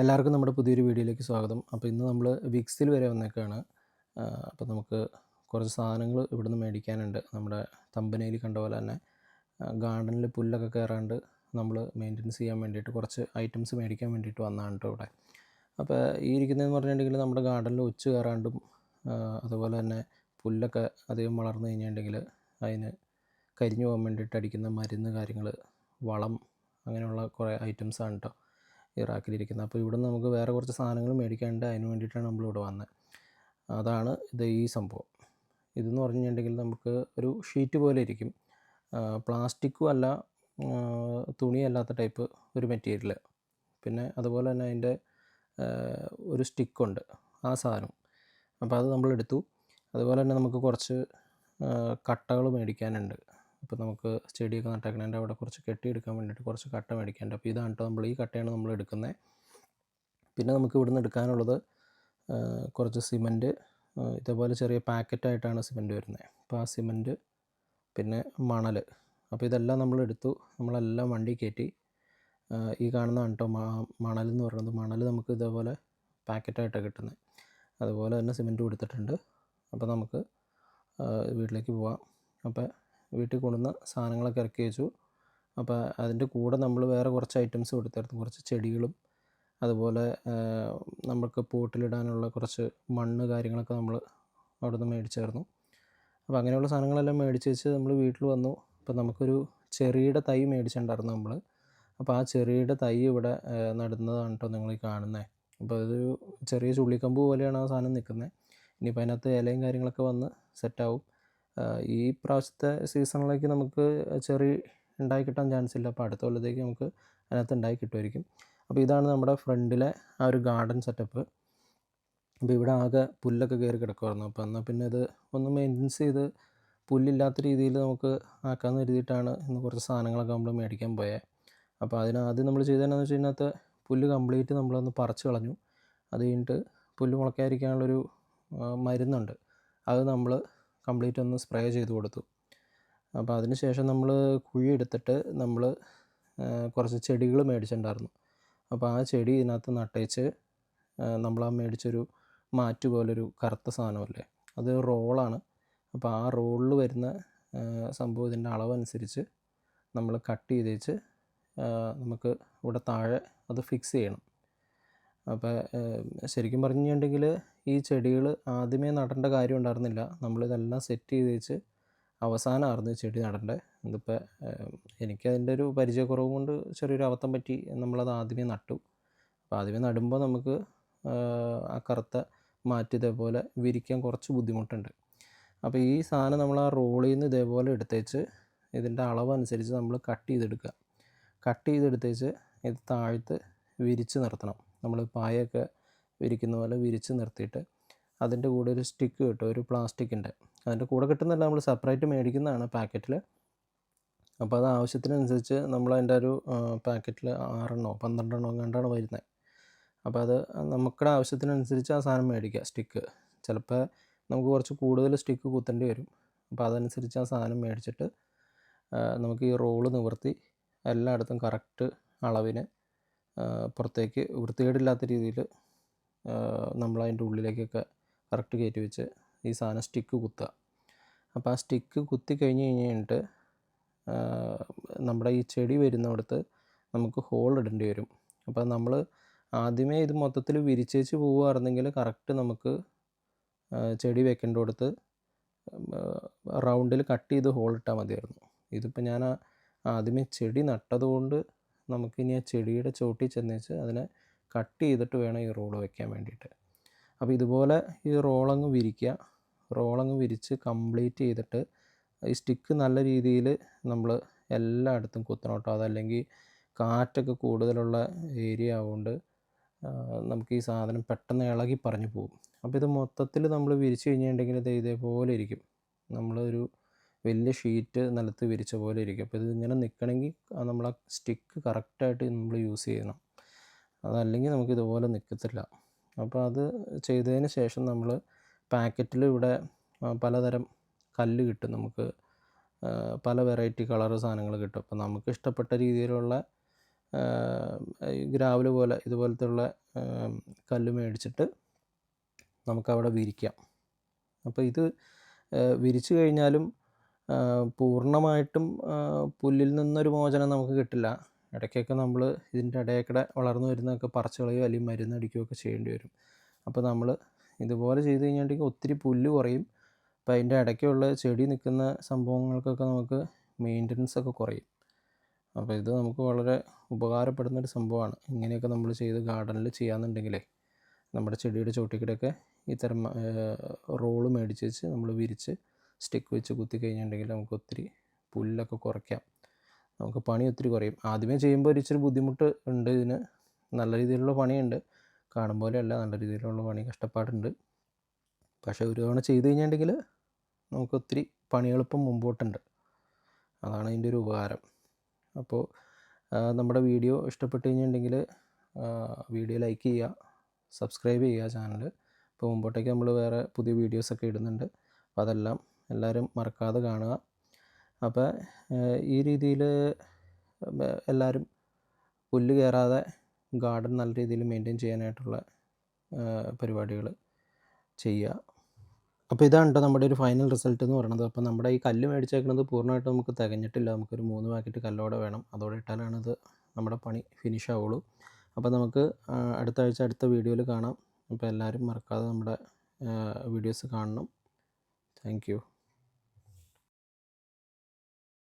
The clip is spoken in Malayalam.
എല്ലാവർക്കും നമ്മുടെ പുതിയൊരു വീഡിയോയിലേക്ക് സ്വാഗതം. അപ്പോൾ ഇന്ന് നമ്മൾ വിക്സിൽ വരെ വന്നേക്കാണ്. അപ്പോൾ നമുക്ക് കുറച്ച് സാധനങ്ങൾ ഇവിടുന്ന് മേടിക്കാനുണ്ട്. നമ്മുടെ തമ്പനയിൽ കണ്ട പോലെ തന്നെ ഗാർഡനിൽ പുല്ലൊക്കെ കയറാണ്ട് നമ്മൾ മെയിന്റനൻസ് ചെയ്യാൻ വേണ്ടിയിട്ട് കുറച്ച് ഐറ്റംസ് മേടിക്കാൻ വേണ്ടിയിട്ട് വന്നതാണ് കേട്ടോ ഇവിടെ. അപ്പോൾ ഈ ഇരിക്കുന്നതെന്ന് പറഞ്ഞിട്ടുണ്ടെങ്കിൽ നമ്മുടെ ഗാർഡനിൽ ഒച്ച് കയറാണ്ടും അതുപോലെ തന്നെ പുല്ലൊക്കെ അധികം വളർന്നു കഴിഞ്ഞിട്ടുണ്ടെങ്കിൽ അതിന് കരിഞ്ഞു പോകാൻ വേണ്ടിയിട്ട് അടിക്കുന്ന മരുന്ന് കാര്യങ്ങൾ വളം അങ്ങനെയുള്ള കുറേ ഐറ്റംസാണ് കേട്ടോ. ഈ റാക്കിലിരിക്കുന്നത് അപ്പോൾ ഇവിടെ നമുക്ക് വേറെ കുറച്ച് സാധനങ്ങൾ മേടിക്കാണ്ട് അതിന് വേണ്ടിയിട്ടാണ് നമ്മളിവിടെ വന്നത്. അതാണ് ഇത് ഈ സംഭവം. ഇതെന്ന് പറഞ്ഞിട്ടുണ്ടെങ്കിൽ നമുക്ക് ഒരു ഷീറ്റ് പോലെ ഇരിക്കും. പ്ലാസ്റ്റിക്കും അല്ല തുണി തുണിയല്ലാത്ത ടൈപ്പ് ഒരു മെറ്റീരിയൽ. പിന്നെ അതുപോലെ തന്നെ അതിന്റെ ഒരു സ്റ്റിക്കുണ്ട് ആ സാധനം. അപ്പോൾ അത് നമ്മളെടുത്തു അതുപോലെ തന്നെ നമുക്ക് കുറച്ച് കട്ടകൾ മേടിക്കാനുണ്ട്. ഇപ്പോൾ നമുക്ക് ചെടിയൊക്കെ നട്ടേക്കണേന്റെ അവിടെ കുറച്ച് കെട്ടിയെടുക്കാൻ വേണ്ടിയിട്ട് കുറച്ച് കട്ട മേടിക്കാനുണ്ട്. അപ്പോൾ ഇതാണ് കേട്ടോ നമ്മൾ ഈ കട്ടയാണ് നമ്മൾ എടുക്കുന്നത്. പിന്നെ നമുക്ക് ഇവിടുന്ന് എടുക്കാനുള്ളത് കുറച്ച് സിമന്റ് ഇതേപോലെ ചെറിയ പാക്കറ്റായിട്ടാണ് സിമന്റ് വരുന്നത്. അപ്പോൾ ആ സിമന്റ് പിന്നെ മണൽ അപ്പോൾ ഇതെല്ലാം നമ്മൾ എടുത്തു. നമ്മളെല്ലാം വണ്ടി കയറ്റി ഈ കാണുന്നതാണ് കേട്ടോ മണൽ എന്ന് പറയുന്നത് മണൽ നമുക്ക് ഇതേപോലെ പാക്കറ്റായിട്ടാണ് കിട്ടുന്നത്. അതുപോലെ തന്നെ സിമന്റ് കൊടുത്തിട്ടുണ്ട് അപ്പോൾ നമുക്ക് വീട്ടിലേക്ക് പോവാം. അപ്പോൾ വീട്ടിൽ കൊണ്ടുവന്ന സാധനങ്ങളൊക്കെ ഇറക്കി വെച്ചു. അപ്പോൾ അതിന്റെ കൂടെ നമ്മൾ വേറെ കുറച്ച് ഐറ്റംസ് കൊടുത്തായിരുന്നു കുറച്ച് ചെടികളും അതുപോലെ നമുക്ക് പോട്ടിലിടാനുള്ള കുറച്ച് മണ്ണ് കാര്യങ്ങളൊക്കെ നമ്മൾ അവിടെ നിന്ന് മേടിച്ചായിരുന്നു. അപ്പോൾ അങ്ങനെയുള്ള സാധനങ്ങളെല്ലാം മേടിച്ച് വെച്ച് നമ്മൾ വീട്ടിൽ വന്നു. അപ്പോൾ നമുക്കൊരു ചെറിയുടെ തൈ മേടിച്ചിട്ടുണ്ടായിരുന്നു നമ്മൾ. അപ്പോൾ ആ ചെറിയുടെ തൈ ഇവിടെ നടുന്നതാണ് കേട്ടോ നിങ്ങൾ ഈ കാണുന്നത് അപ്പോൾ അതൊരു ചെറിയ ചുള്ളിക്കമ്പ് പോലെയാണ് ആ സാധനം നിൽക്കുന്നത്. ഇനിയിപ്പോൾ അതിനകത്ത് ഇലയും കാര്യങ്ങളൊക്കെ വന്ന് സെറ്റാവും ഈ പ്രാവശ്യത്തെ സീസണിലേക്ക് നമുക്ക് ചെറി ഉണ്ടായി കിട്ടാൻ ചാൻസ് ഇല്ല. അപ്പോൾ അടുത്ത കൊല്ലത്തേക്ക് നമുക്ക് അതിനകത്ത് ഉണ്ടായി കിട്ടുമായിരിക്കും. അപ്പോൾ ഇതാണ് നമ്മുടെ ഫ്രണ്ടിലെ ആ ഒരു ഗാർഡൻ സെറ്റപ്പ് അപ്പോൾ ഇവിടെ ആകെ പുല്ലൊക്കെ കയറി കിടക്കുമായിരുന്നു അപ്പോൾ എന്നാൽ പിന്നെ ഇത് ഒന്ന് മെയിന്റൻസ് ചെയ്ത് പുല്ലില്ലാത്ത രീതിയിൽ നമുക്ക് ആക്കാമെന്ന് കരുതിയിട്ടാണ് ഇന്ന് കുറച്ച് സാധനങ്ങളൊക്കെ നമ്മൾ മേടിക്കാൻ പോയത് അപ്പോൾ അതിന് ആദ്യം നമ്മൾ ചെയ്തതെന്നു വെച്ച് കഴിഞ്ഞാൽ പുല്ല് കംപ്ലീറ്റ് നമ്മളൊന്ന് പറിച്ച് കളഞ്ഞു. അത് കഴിഞ്ഞിട്ട് പുല്ല് മുളയ്ക്കാതിരിക്കാനുള്ളൊരു ആ, മരുന്നുണ്ട്. അത് നമ്മൾ കംപ്ലീറ്റ് ഒന്ന് സ്പ്രേ ചെയ്ത് കൊടുത്തു. അപ്പോൾ അതിന് ശേഷം നമ്മൾ കുഴി എടുത്തിട്ട് നമ്മൾ കുറച്ച് ചെടികൾ മേടിച്ചിട്ടുണ്ടായിരുന്നു. അപ്പോൾ ആ ചെടി ഇതിനകത്ത് നട്ടേച്ച് നമ്മൾ ആ മേടിച്ചൊരു മാറ്റ് പോലൊരു കറുത്ത സാധനമല്ലേ അത് റോളാണ്. അപ്പോൾ ആ റോളിൽ വരുന്ന ആ, സംഭവം ഇതിന്റെ അളവനുസരിച്ച് നമ്മൾ കട്ട് ചെയ്ത് വെച്ച് നമുക്ക് ഇവിടെ താഴെ അത് ഫിക്സ് ചെയ്യണം. അപ്പോൾ ശരിക്കും പറഞ്ഞു കഴിഞ്ഞിട്ടുണ്ടെങ്കിൽ ഈ ചെടികൾ ആദ്യമേ നടേണ്ട കാര്യം ഉണ്ടായിരുന്നില്ല. നമ്മളിതെല്ലാം സെറ്റ് ചെയ്ത് വെച്ച് അവസാനമായിരുന്നു ചെടി നടേണ്ടത് ഇതിപ്പോൾ എനിക്കതിന്റെ ഒരു പരിചയക്കുറവ് കൊണ്ട് ചെറിയൊരു അബദ്ധം പറ്റി നമ്മളത് ആദ്യമേ നട്ടു. അപ്പോൾ ആദ്യമേ നടുമ്പോൾ നമുക്ക് ആ കറുത്ത മാറ്റി ഇതേപോലെ വിരിക്കാൻ കുറച്ച് ബുദ്ധിമുട്ടുണ്ട്. അപ്പോൾ ഈ സാധനം നമ്മൾ ആ റോളിൽ നിന്ന് ഇതേപോലെ എടുത്തേച്ച് ഇതിന്റെ അളവനുസരിച്ച് നമ്മൾ കട്ട് ചെയ്തെടുക്കുക. കട്ട് ചെയ്തെടുത്തേച്ച് ഇത് താഴ്ത്ത് വിരിച്ച് നിർത്തണം. നമ്മൾ പായൊക്കെ വിരിക്കുന്ന പോലെ വിരിച്ച് നിർത്തിയിട്ട് അതിന്റെ കൂടെ ഒരു സ്റ്റിക്ക് കിട്ടും ഒരു പ്ലാസ്റ്റിക്കിന്റെ. അതിന്റെ കൂടെ കിട്ടുന്നതല്ല നമ്മൾ സെപ്പറേറ്റ് മേടിക്കുന്നതാണ് പാക്കറ്റിൽ അപ്പോൾ അത് ആവശ്യത്തിനനുസരിച്ച് നമ്മൾ അതിന്റെ ഒരു പാക്കറ്റിൽ ആറെണ്ണോ പന്ത്രണ്ടെണ്ണോ കണ്ടാണ് വരുന്നത് അപ്പോൾ അത് നമുക്കുടെ ആവശ്യത്തിനനുസരിച്ച് ആ സാധനം മേടിക്കുക സ്റ്റിക്ക്. ചിലപ്പോൾ നമുക്ക് കുറച്ച് കൂടുതൽ സ്റ്റിക്ക് കുത്തേണ്ടി വരും. അപ്പോൾ അതനുസരിച്ച് ആ സാധനം മേടിച്ചിട്ട് നമുക്ക് ഈ റോൾ നിവർത്തി എല്ലായിടത്തും കറക്റ്റ് അളവിന് പുറത്തേക്ക് വൃത്തികേടില്ലാത്ത രീതിയിൽ നമ്മൾ അതിന്റെ ഉള്ളിലേക്കൊക്കെ കറക്റ്റ് കയറ്റി വെച്ച് ഈ സാധനം സ്റ്റിക്ക് കുത്തുക. അപ്പോൾ ആ സ്റ്റിക്ക് കുത്തി കഴിഞ്ഞ് കഴിഞ്ഞിട്ട് നമ്മുടെ ഈ ചെടി വരുന്നിടത്ത് നമുക്ക് ഹോൾ ഇടേണ്ടി വരും. അപ്പോൾ നമ്മൾ ആദ്യമേ ഇത് മൊത്തത്തിൽ വിരിച്ചേച്ച് പോവുകയായിരുന്നെങ്കിൽ കറക്റ്റ് നമുക്ക് ചെടി വെക്കേണ്ടിടത്ത് റൗണ്ടിൽ കട്ട് ചെയ്ത് ഹോൾ ഇട്ടാൽ മതിയായിരുന്നു. ഇതിപ്പോൾ ഞാൻ ആദ്യമേ ചെടി നട്ടതുകൊണ്ട് നമുക്കിനി ആ ചെടിയുടെ ചോട്ടിൽ ചെന്നേച്ച് അതിനെ കട്ട് ചെയ്തിട്ട് വേണം ഈ റോൾ വെക്കാൻ വേണ്ടിയിട്ട്. അപ്പോൾ ഇതുപോലെ ഈ റോളങ്ങ് വിരിക്കുക റോളങ്ങ് വിരിച്ച് കംപ്ലീറ്റ് ചെയ്തിട്ട് ഈ സ്റ്റിക്ക് നല്ല രീതിയിൽ നമ്മൾ എല്ലായിടത്തും കുത്തണം കേട്ടോ. അതല്ലെങ്കിൽ കാറ്റൊക്കെ കൂടുതലുള്ള ഏരിയ ആവുകൊണ്ട് നമുക്ക് ഈ സാധനം പെട്ടെന്ന് ഇളകി പറഞ്ഞു പോകും. അപ്പോൾ ഇത് മൊത്തത്തിൽ നമ്മൾ വിരിച്ചു കഴിഞ്ഞിട്ടുണ്ടെങ്കിൽ ഇത് ഇതേപോലെ ഇരിക്കും. നമ്മളൊരു വലിയ ഷീറ്റ് നിലത്ത് വിരിച്ച പോലെ ഇരിക്കും. അപ്പോൾ ഇത് ഇങ്ങനെ നിൽക്കണമെങ്കിൽ നമ്മൾ ആ സ്റ്റിക്ക് കറക്റ്റായിട്ട് നമ്മൾ യൂസ് ചെയ്യണം. അതല്ലെങ്കിൽ നമുക്ക് ഇതുപോലെ നിൽക്കത്തില്ല അപ്പോൾ അത് ചെയ്തതിന് ശേഷം നമ്മൾ പാക്കറ്റിൽ ഇവിടെ പലതരം കല്ല് കിട്ടും നമുക്ക്. പല വെറൈറ്റി കളർ സാധനങ്ങൾ കിട്ടും. അപ്പോൾ നമുക്ക് ഇഷ്ടപ്പെട്ട രീതിയിലുള്ള ഗ്രാവൽ പോലെ ഇതുപോലത്തെ ഉള്ള കല്ല് മേടിച്ചിട്ട് നമുക്കവിടെ വിരിക്കാം. അപ്പോൾ ഇത് വിരിച്ചു കഴിഞ്ഞാലും പൂർണമായിട്ടും പുല്ലിൽ നിന്നൊരു മോചനം നമുക്ക് കിട്ടില്ല. ഇടയ്ക്കൊക്കെ നമ്മൾ ഇതിന്റെ ഇടയ്ക്കൂടെ വളർന്നു വരുന്നതൊക്കെ പറിച്ച് കളയുകയോ അല്ലെങ്കിൽ മരുന്നടിക്കുകയൊക്കെ ചെയ്യേണ്ടി വരും. അപ്പോൾ നമ്മൾ ഇതുപോലെ ചെയ്ത് കഴിഞ്ഞിട്ടുണ്ടെങ്കിൽ ഒത്തിരി പുല്ല് കുറയും. അപ്പോൾ അതിന്റെ ഇടയ്ക്കുള്ള ചെടി നിൽക്കുന്ന സംഭവങ്ങൾക്കൊക്കെ നമുക്ക് മെയിന്റനൻസ് ഒക്കെ കുറയും. അപ്പോൾ ഇത് നമുക്ക് വളരെ ഉപകാരപ്പെടുന്ന ഒരു സംഭവമാണ്. ഇങ്ങനെയൊക്കെ നമ്മൾ ചെയ്ത് ഗാർഡനിൽ ചെയ്യാമെന്നുണ്ടെങ്കിലേ നമ്മുടെ ചെടിയുടെ ചോട്ടിക്കിടെയൊക്കെ ഇത്തരം റോൾ മേടിച്ച് വെച്ച് നമ്മൾ വിരിച്ച് സ്റ്റിക്ക് വെച്ച് കുത്തി കഴിഞ്ഞിട്ടുണ്ടെങ്കിൽ നമുക്ക് ഒത്തിരി പുല്ലൊക്കെ കുറയ്ക്കാം. നമുക്ക് പണി ഒത്തിരി കുറയും. ആദ്യമേ ചെയ്യുമ്പോൾ ഒരു ഇച്ചിരി ബുദ്ധിമുട്ട് ഉണ്ട്. ഇതിന് നല്ല രീതിയിലുള്ള പണിയുണ്ട്. കാണും പോലെയല്ല നല്ല രീതിയിലുള്ള പണി കഷ്ടപ്പാടുണ്ട്. പക്ഷേ ഒരു തവണ ചെയ്ത് കഴിഞ്ഞിട്ടുണ്ടെങ്കിൽ നമുക്ക് ഒത്തിരി പണിയെളുപ്പം മുമ്പോട്ടുണ്ട്. അതാണ് അതിന്റെ ഒരു ഉപകാരം. അപ്പോൾ നമ്മുടെ വീഡിയോ ഇഷ്ടപ്പെട്ട് കഴിഞ്ഞിട്ടുണ്ടെങ്കിൽ വീഡിയോ ലൈക്ക് ചെയ്യുക സബ്സ്ക്രൈബ് ചെയ്യുക ചാനൽ. ഇപ്പോൾ മുമ്പോട്ടേക്ക് നമ്മൾ വേറെ പുതിയ വീഡിയോസൊക്കെ ഇടുന്നുണ്ട്. അപ്പോൾ അതെല്ലാം എല്ലാവരും മറക്കാതെ കാണുക. അപ്പോൾ ഈ രീതിയിൽ എല്ലാവരും പുല്ല് കയറാതെ ഗാർഡൻ നല്ല രീതിയിൽ മെയിന്റെയിൻ ചെയ്യാനായിട്ടുള്ള പരിപാടികൾ ചെയ്യുക. അപ്പോൾ ഇതാണ് നമ്മുടെ ഒരു ഫൈനൽ റിസൾട്ട് എന്ന് പറയുന്നത് അപ്പോൾ നമ്മുടെ ഈ കല്ല് മേടിച്ചേക്കുന്നത് പൂർണമായിട്ട് നമുക്ക് തികഞ്ഞിട്ടില്ല. നമുക്കൊരു മൂന്ന് പാക്കറ്റ് കല്ലോടെ വേണം. അതോടെ ഇട്ടാലാണ് ഇത് നമ്മുടെ പണി ഫിനിഷ് ആവുള്ളൂ. അപ്പോൾ നമുക്ക് അടുത്ത ആഴ്ച അടുത്ത വീഡിയോയിൽ കാണാം. അപ്പോൾ എല്ലാവരും മറക്കാതെ നമ്മുടെ വീഡിയോസ് കാണണം. താങ്ക്